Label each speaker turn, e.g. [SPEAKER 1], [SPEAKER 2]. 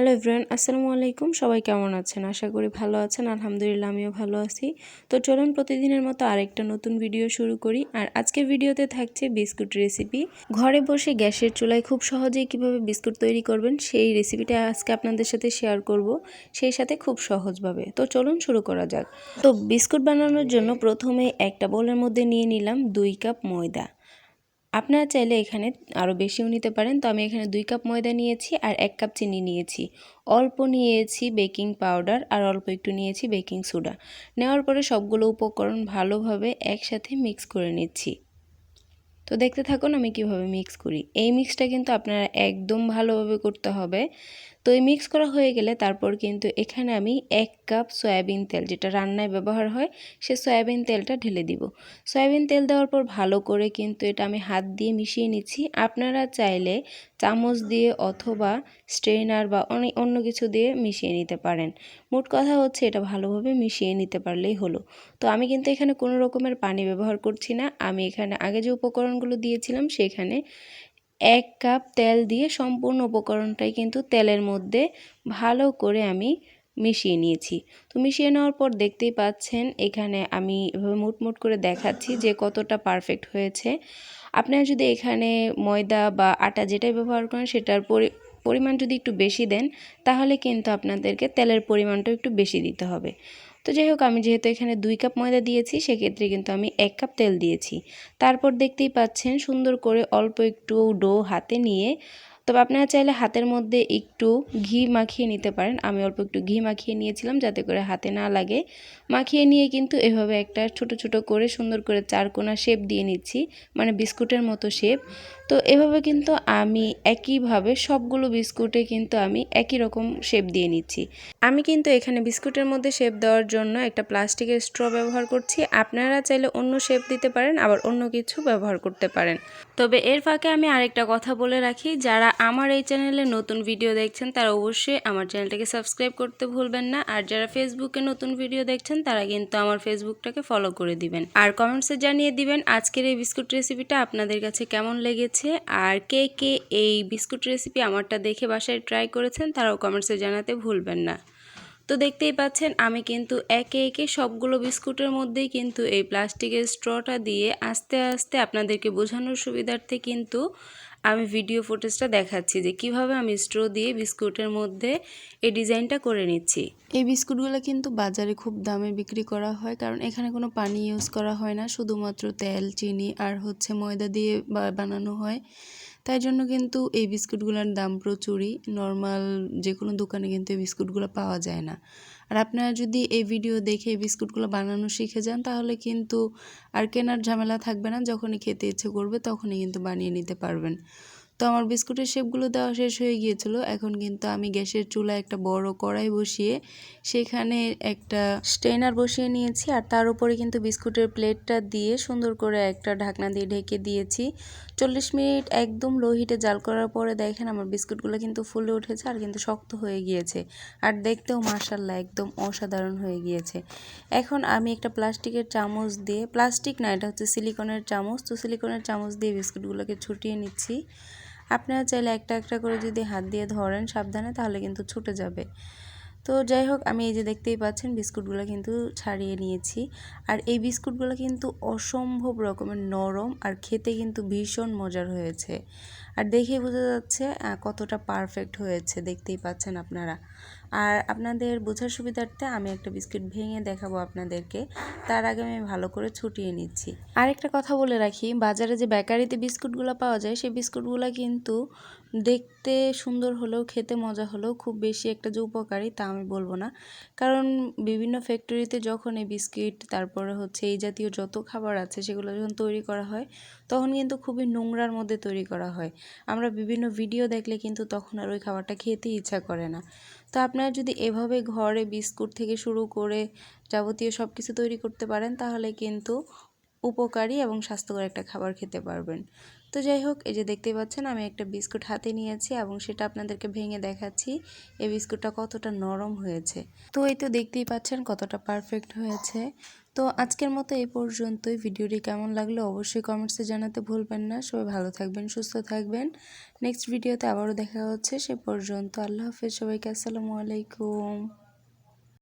[SPEAKER 1] Hello everyone আসসালামু আলাইকুম। সবাই কেমন আছেন? আশা করি ভালো আছেন। আলহামদুলিল্লাহ, আমিও ভালো আছি। তো চলুন প্রতিদিনের মতো আরেকটা নতুন ভিডিও শুরু করি। আর আজকের ভিডিওতে থাকছে বিস্কুট রেসিপি ঘরে বসে গ্যাসের চুলায় খুব সহজেই কীভাবে বিস্কুট তৈরি করবেন, সেই রেসিপিটা আজকে আপনাদের সাথে শেয়ার করব। সেই সাথে খুব সহজভাবে। তো চলুন শুরু করা যাক। তো বিস্কুট বানানোর জন্য প্রথমে একটা বোলের মধ্যে নিয়ে নিলাম দুই কাপ ময়দা। আপনারা চাইলে এখানে আরও বেশিও নিতে পারেন। তো আমি এখানে দুই কাপ ময়দা নিয়েছি আর এক কাপ চিনি নিয়েছি। অল্প নিয়েছি বেকিং পাউডার আর অল্প একটু নিয়েছি বেকিং সোডা। নেওয়ার পরে সবগুলো উপকরণ ভালোভাবে একসাথে মিক্স করে নিচ্ছি। তো দেখতে থাকুন আমি কীভাবে মিক্স করি। এই মিক্সটা কিন্তু আপনারা একদম ভালোভাবে করতে হবে। তো এই মিক্স করা হয়ে গেলে তারপর কিন্তু এখানে আমি এক কাপ সয়াবিন তেল যেটা রান্নায় ব্যবহার হয়, সে সয়াবিন তেলটা ঢেলে দিব। সয়াবিন তেল দেওয়ার পর ভালো করে কিন্তু এটা আমি হাত দিয়ে মিশিয়ে নিচ্ছি। আপনারা চাইলে চামচ দিয়ে অথবা স্ট্রেনার বা অনেক অন্য কিছু দিয়ে মিশিয়ে নিতে পারেন। মোট কথা হচ্ছে এটা ভালোভাবে মিশিয়ে নিতে পারলেই হলো। তো আমি কিন্তু এখানে কোনো রকমের পানি ব্যবহার করছি না। আমি এখানে আগে যে উপকরণগুলো দিয়েছিলাম, সেখানে এক কাপ তেল দিয়ে সম্পূর্ণ উপকরণটাই কিন্তু তেলের মধ্যে ভালো করে আমি মিশিয়ে নিয়েছি। তো মিশিয়ে নেওয়ার পর দেখতেই পাচ্ছেন, এখানে আমি এভাবে মুটমুট করে দেখাচ্ছি যে কতটা পারফেক্ট হয়েছে। আপনারা যদি এখানে ময়দা বা আটা যেটাই ব্যবহার করেন সেটার পরিমাণ যদি একটু বেশি দেন, তাহলে কিন্তু আপনাদেরকে তেলের পরিমাণটাও একটু বেশি দিতে হবে। তো যাই হোক, আমি যেহেতু এখানে দুই কাপ ময়দা দিয়েছি, সেক্ষেত্রে কিন্তু আমি এক কাপ তেল দিয়েছি। তারপর দেখতেই পাচ্ছেন সুন্দর করে অল্প একটু ডো হাতে নিয়ে তবে আপনারা চাইলে হাতের মধ্যে একটু ঘি মাখিয়ে নিতে পারেন। আমি অল্প একটু ঘি মাখিয়ে নিয়েছিলাম যাতে করে হাতে না লাগে। মাখিয়ে নিয়ে কিন্তু এভাবে একটা ছোট ছোট করে সুন্দর করে চারকোনা শেপ দিয়ে নিচ্ছি মানে বিস্কুটের মতো শেপ তো এভাবে কিন্তু আমি একইভাবে সবগুলো বিস্কুটে কিন্তু আমি একই রকম শেপ দিয়ে নিচ্ছি। আমি কিন্তু এখানে বিস্কুটের মধ্যে শেপ দেওয়ার জন্য একটা প্লাস্টিকের স্ট্র ব্যবহার করছি। আপনারা চাইলে অন্য শেপ দিতে পারেন, আবার অন্য কিছু ব্যবহার করতে পারেন। তবে এর ফাঁকে আমি আরেকটা কথা বলে রাখি, যারা আমার এই চ্যানেলে নতুন ভিডিও দেখছেন তারা অবশ্যই আমার চ্যানেলটাকে সাবস্ক্রাইব করতে ভুলবেন না। আর যারা ফেসবুকে নতুন ভিডিও দেখছেন, তারা কিন্তু আমার ফেসবুকটাকে ফলো করে দিবেন। আর কমেন্টসে জানিয়ে দিবেন আজকের এই বিস্কুট রেসিপিটা আপনাদের কাছে কেমন লেগেছে, আর কে কে এই বিস্কুট রেসিপি আমারটা দেখে বাসায় ট্রাই করেছেন, তারাও কমেন্টসে জানাতে ভুলবেন না। তো দেখতেই পাচ্ছেন, আমি কিন্তু একে একে সবগুলো বিস্কুটের মধ্যেই কিন্তু এই প্লাস্টিকের স্ট্রটা দিয়ে আস্তে আস্তে আপনাদেরকে বোঝানোর সুবিধার্থে কিন্তু আমি ভিডিও ফুটেজটা দেখাচ্ছি যে কীভাবে আমি স্ট্রো দিয়ে বিস্কুটের মধ্যে এই ডিজাইনটা করে নিচ্ছি। এই বিস্কুটগুলো কিন্তু বাজারে খুব দামে বিক্রি করা হয়, কারণ এখানে কোনো পানি ইউজ করা হয় না, শুধুমাত্র তেল, চিনি আর হচ্ছে ময়দা দিয়ে বানানো হয়। তাই জন্য কিন্তু এই বিস্কুটগুলোর দাম প্রচুরই। নর্মাল যে কোনো দোকানে কিন্তু এই বিস্কুটগুলো পাওয়া যায় না। আর আপনারা যদি এই ভিডিও দেখে এই বিস্কুটগুলো বানানো শিখে যান, তাহলে কিন্তু আর কেনার ঝামেলা থাকবে না। যখনই খেতে ইচ্ছে করবে, তখনই কিন্তু বানিয়ে নিতে পারবেন। তো আমার বিস্কুটের শেপগুলো দেওয়া শেষ হয়ে গিয়েছিল। এখন কিন্তু আমি গ্যাসের চুলায় একটা বড় কড়াই বসিয়ে সেখানে একটা স্টেনার বসিয়ে নিয়েছি আর তার উপরে কিন্তু বিস্কুটের প্লেটটা দিয়ে সুন্দর করে একটা ঢাকনা দিয়ে ঢেকে দিয়েছি। চল্লিশ মিনিট একদম লো হিটে জাল করার পরে দেখেন আমার বিস্কুটগুলো কিন্তু ফুলে উঠেছে আর কিন্তু শক্ত হয়ে গিয়েছে আর দেখতেও মার্শাল্লাহ একদম অসাধারণ হয়ে গিয়েছে। এখন আমি একটা প্লাস্টিকের চামচ দিয়ে, প্লাস্টিক না, এটা হচ্ছে সিলিকনের চামচ, তো সিলিকনের চামচ দিয়ে বিস্কুটগুলোকে ছুটিয়ে নিচ্ছি। আপনারা চাইলে একটা একটা করে যদি হাত দিয়ে ধরেন সাবধানে, তাহলে কিন্তু ছুটে যাবে। তো যাই হোক, আমি এই যে দেখতেই পাচ্ছেন, বিস্কুটগুলো কিন্তু ছাড়িয়ে নিয়েছি। আর এই বিস্কুটগুলো কিন্তু অসম্ভব রকমের নরম আর খেতে কিন্তু ভীষণ মজার হয়েছে। আর দেখেই বোঝা যাচ্ছে কতটা পারফেক্ট হয়েছে। দেখতেই পাচ্ছেন আপনারা। আর আপনাদের বোঝার সুবিধার্থে আমি একটা বিস্কিট ভেঙে দেখাবো আপনাদেরকে। তার আগে আমি ভালো করে ছুটিয়ে নিচ্ছি। আরেকটা কথা বলে রাখি, বাজারে যে বেকারিতে বিস্কুটগুলো পাওয়া যায়, সেই বিস্কুটগুলো কিন্তু দেখতে সুন্দর হলেও, খেতে মজা হলেও খুব বেশি একটা যে উপকারী তা আমি বলব না। কারণ বিভিন্ন ফ্যাক্টরিতে যখন এই বিস্কিট, তারপরে হচ্ছে এই জাতীয় যত খাবার আছে, সেগুলো যখন তৈরি করা হয়, তখন কিন্তু খুবই নোংরার মধ্যে তৈরি করা হয়। আমরা বিভিন্ন ভিডিও দেখলে কিন্তু তখন আর ওই খাবারটা খেতে ইচ্ছা করে না। তো আপনারা যদি এভাবে ঘরে বিস্কুট থেকে শুরু করে যাবতীয় সব কিছু তৈরি করতে পারেন, তাহলে কিন্তু উপকারী এবং স্বাস্থ্যকর একটা খাবার খেতে পারবেন। তো যাই হোক, এই যে দেখতেই পাচ্ছেন, আমি একটা বিস্কুট হাতে নিয়েছি এবং সেটা আপনাদেরকে ভেঙে দেখাচ্ছি, এই বিস্কুটটা কতটা নরম হয়েছে। তো এই তো দেখতেই পাচ্ছেন কতটা পারফেক্ট হয়েছে। তো আজকের মতো এই পর্যন্তই। ভিডিওটি কেমন লাগল অবশ্যই কমেন্টসে জানাতে ভুলবেন না। সবাই ভালো থাকবেন, সুস্থ থাকবেন। নেক্সট ভিডিওতে আবারও দেখা হচ্ছে। সে পর্যন্ত আল্লাহ হাফেজ। সবাইকে আসসালামু আলাইকুম।